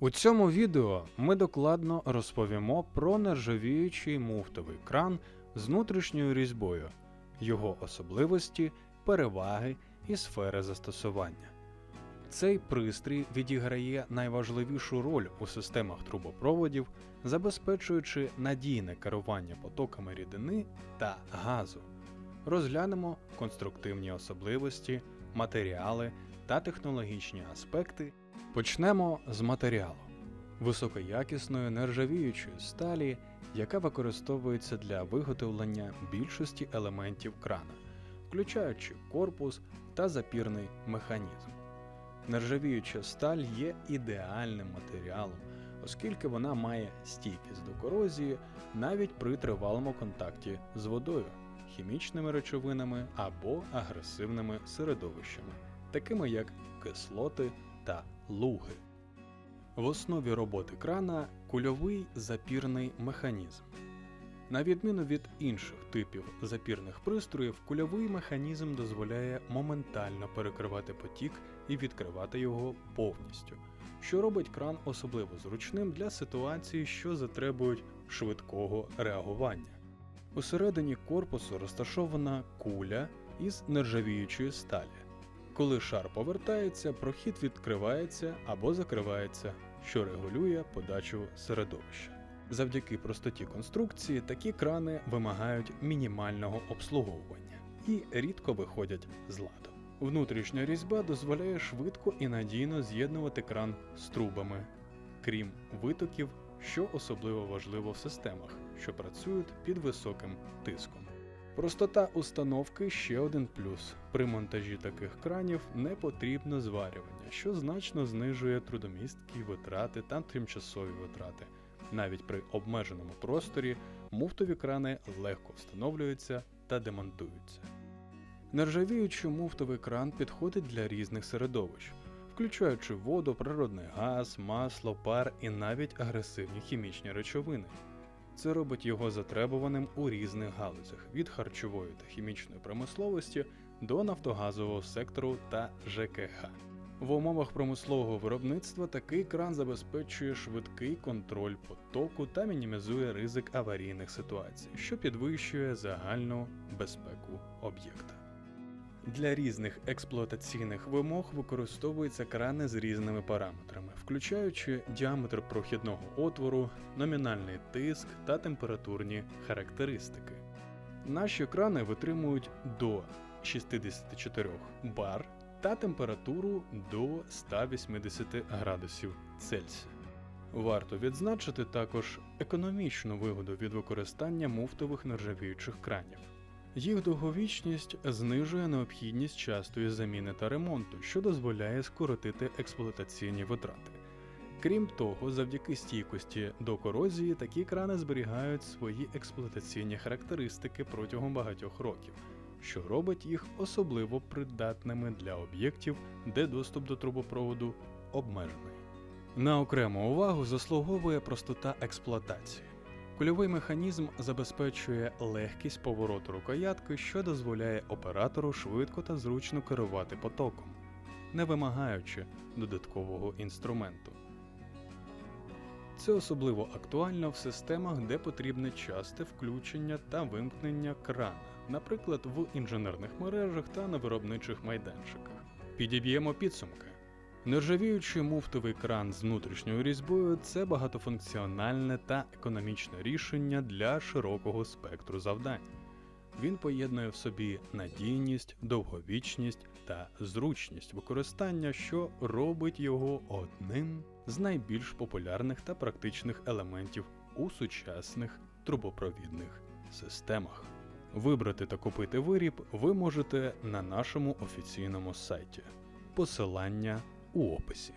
У цьому відео ми докладно розповімо про нержавіючий муфтовий кран з внутрішньою різьбою, його особливості, переваги і сфери застосування. Цей пристрій відіграє найважливішу роль у системах трубопроводів, забезпечуючи надійне керування потоками рідини та газу. Розглянемо конструктивні особливості, матеріали та технологічні аспекти. Почнемо з матеріалу високоякісної нержавіючої сталі, яка використовується для виготовлення більшості елементів крана, включаючи корпус та запірний механізм. Нержавіюча сталь є ідеальним матеріалом, оскільки вона має стійкість до корозії навіть при тривалому контакті з водою, хімічними речовинами або агресивними середовищами, такими як кислоти та луги. В основі роботи крана кульовий запірний механізм. На відміну від інших типів запірних пристроїв, кульовий механізм дозволяє моментально перекривати потік і відкривати його повністю, що робить кран особливо зручним для ситуацій, що затребують швидкого реагування. Усередині корпусу розташована куля із нержавіючої сталі. Коли шар повертається, прохід відкривається або закривається, що регулює подачу середовища. Завдяки простоті конструкції такі крани вимагають мінімального обслуговування і рідко виходять з ладу. Внутрішня різьба дозволяє швидко і надійно з'єднувати кран з трубами, крім витоків, що особливо важливо в системах, що працюють під високим тиском. Простота установки ще один плюс. При монтажі таких кранів не потрібно зварювання, що значно знижує трудомісткі витрати та тимчасові витрати. Навіть при обмеженому просторі муфтові крани легко встановлюються та демонтуються. Нержавіючий муфтовий кран підходить для різних середовищ, включаючи воду, природний газ, масло, пар і навіть агресивні хімічні речовини. Це робить його затребуваним у різних галузях від харчової та хімічної промисловості до нафтогазового сектору та ЖКХ. В умовах промислового виробництва такий кран забезпечує швидкий контроль потоку та мінімізує ризик аварійних ситуацій, що підвищує загальну безпеку об'єкта. Для різних експлуатаційних вимог використовуються крани з різними параметрами, включаючи діаметр прохідного отвору, номінальний тиск та температурні характеристики. Наші крани витримують до 64 бар та температуру до 180 градусів Цельсія. Варто відзначити також економічну вигоду від використання муфтових нержавіючих кранів. Їх довговічність знижує необхідність частої заміни та ремонту, що дозволяє скоротити експлуатаційні витрати. Крім того, завдяки стійкості до корозії такі крани зберігають свої експлуатаційні характеристики протягом багатьох років, що робить їх особливо придатними для об'єктів, де доступ до трубопроводу обмежений. На окрему увагу заслуговує простота експлуатації. Кульовий механізм забезпечує легкість повороту рукоятки, що дозволяє оператору швидко та зручно керувати потоком, не вимагаючи додаткового інструменту. Це особливо актуально в системах, де потрібне часте включення та вимкнення крана, наприклад, в інженерних мережах та на виробничих майданчиках. Підіб'ємо підсумки. Нержавіючий муфтовий кран з внутрішньою різьбою це багатофункціональне та економічне рішення для широкого спектру завдань. Він поєднує в собі надійність, довговічність та зручність використання, що робить його одним з найбільш популярних та практичних елементів у сучасних трубопровідних системах. Вибрати та купити виріб ви можете на нашому офіційному сайті. Посилання у описі.